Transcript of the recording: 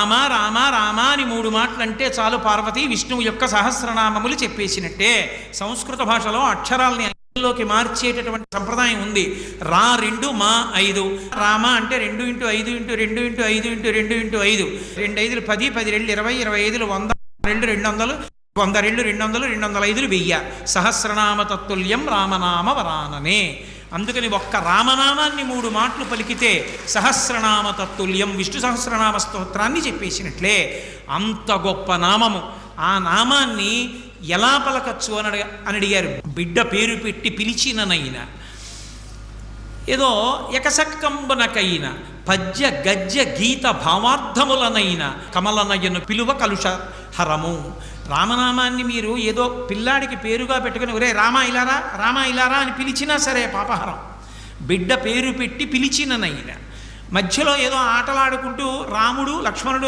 రామ రామ రామ అని మూడు మాటలు అంటే చాలు పార్వతి విష్ణువు యొక్క సహస్రనామములు చెప్పేసినట్టే. సంస్కృత భాషలో అక్షరాలని లోకి మార్చేటటువంటి సంప్రదాయం ఉంది. రా రెండు మా ఐదు. రామ అంటే రెండు ఇంటూ ఐదు ఇంటూ రెండు ఇంటూ ఐదు ఇంటూ రెండు ఇంటూ ఐదు. రెండు ఐదులు పది పది రెండు ఇరవై ఇరవై ఐదులు వంద రెండు రెండు వందలు వంద రెండు రెండు వందలు రెండు వందల ఐదులు వెయ్య. సహస్రనామ తత్తుల్యం రామనామ వరాననే. అందుకని ఒక్క రామనామాన్ని మూడు మాటలు పలికితే సహస్రనామ తత్తుల్యం విష్ణు సహస్రనామ స్తోత్రాన్ని చెప్పేసినట్లే. అంత గొప్ప నామము. ఆ నామాన్ని ఎలా పలకచ్చు అని అని అడిగారు. బిడ్డ పేరు పెట్టి పిలిచిననైనా. ఏదో ఎకసక్కంబనకైన పద్య గద్య గీత భావార్థములనైన కమలనయ్యను పిలువ కలుష హరము. రామనామాన్ని మీరు ఏదో పిల్లాడికి పేరుగా పెట్టుకుని ఒరే రామ ఇలారా రామ ఇలారా అని పిలిచినా సరే పాపహరం. బిడ్డ పేరు పెట్టి పిలిచిననైనా. మధ్యలో ఏదో ఆటలాడుకుంటూ రాముడు లక్ష్మణుడు